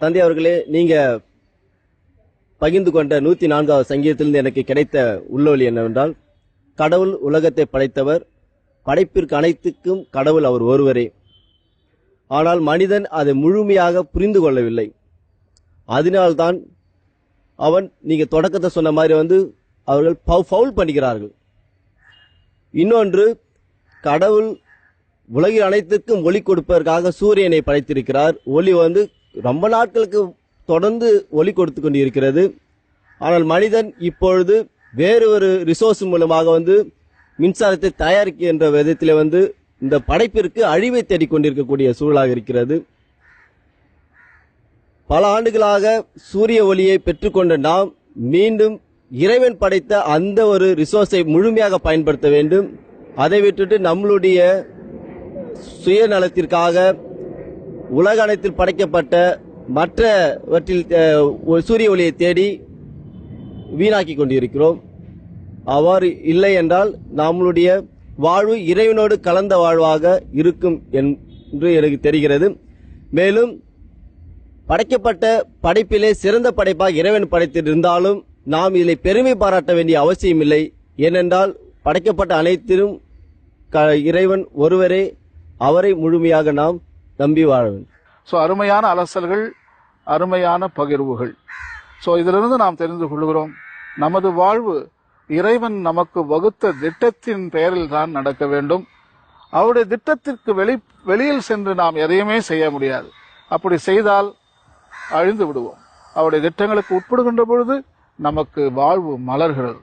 தந்தை அவர்களே நீங்க பகிர்ந்து கொண்ட நூத்தி நான்காவது சங்கீதத்திலிருந்து எனக்கு கிடைத்த உள்ளொலி என்னவென்றால் கடவுள் உலகத்தை படைத்தவர் படைப்பிற்கு அனைத்துக்கும் கடவுள் அவர் ஒருவரே. ஆனால் மனிதன் அதை முழுமையாக புரிந்து கொள்ளவில்லை. அதனால்தான் அவன் நீங்க தொடக்கத்தை சொன்ன மாதிரி வந்து அவர்கள் ஃபவுல் பண்ணுகிறார்கள் இன்னொன்று கடவுள் உலகில் அனைத்துக்கும் ஒளி கொடுப்பதற்காக சூரியனை படைத்திருக்கிறார். ஒளி வந்து ரொம்ப நாட்களுக்கு தொடர்ந்து ஒளி கொடுத்து கொண்டு இருக்கிறது ஆனால் மனிதன் இப்பொழுது வேறு ஒரு ரிசோர்ஸ் மூலமாக வந்து மின்சாரத்தை தயாரிக்கின்ற விதத்தில் வந்து இந்த படைப்பிற்கு அழிவை தேடிக்கொண்டிருக்கக்கூடிய சூழலாக இருக்கிறது. பல ஆண்டுகளாக சூரிய ஒளியை பெற்றுக்கொண்ட நாம் மீண்டும் இறைவன் படைத்த அந்த ஒரு ரிசோர்ஸை முழுமையாக பயன்படுத்த வேண்டும். அதை விட்டுட்டு நம்மளுடைய சுயநலத்திற்காக உலக அனைத்தில் படைக்கப்பட்ட மற்றவற்றில் சூரிய ஒளியை தேடி வீணாக்கி கொண்டிருக்கிறோம். அவ்வாறு இல்லை என்றால் நம்மளுடைய வாழ்வு இறைவனோடு கலந்த வாழ்வாக இருக்கும் என்று எனக்கு தெரிகிறது. மேலும் படைக்கப்பட்ட படைப்பிலே சிறந்த படைப்பாக இறைவன் படைத்திருந்தாலும் நாம் இதில் பெருமை பாராட்ட வேண்டிய அவசியம் இல்லை. ஏனென்றால் படைக்கப்பட்ட அனைத்திலும் க- இறைவன் ஒருவரே அவரை முழுமையாக நாம் நம்பி வாழ வேண்டும். ஸோ அருமையான அலசல்கள் அருமையான பகிர்வுகள். ஸோ இதிலிருந்து நாம் தெரிந்து கொள்கிறோம் நமது வாழ்வு இறைவன் நமக்கு வகுத்த திட்டத்தின் பெயரில் தான் நடக்க வேண்டும். அவருடைய திட்டத்திற்கு வெளி வெளியில் சென்று நாம் எதையுமே செய்ய முடியாது. அப்படி செய்தால் அழிந்து விடுவோம். அவருடைய திட்டங்களுக்கு உட்படுகின்ற பொழுது நமக்கு வாழ்வு மலர்கிறது.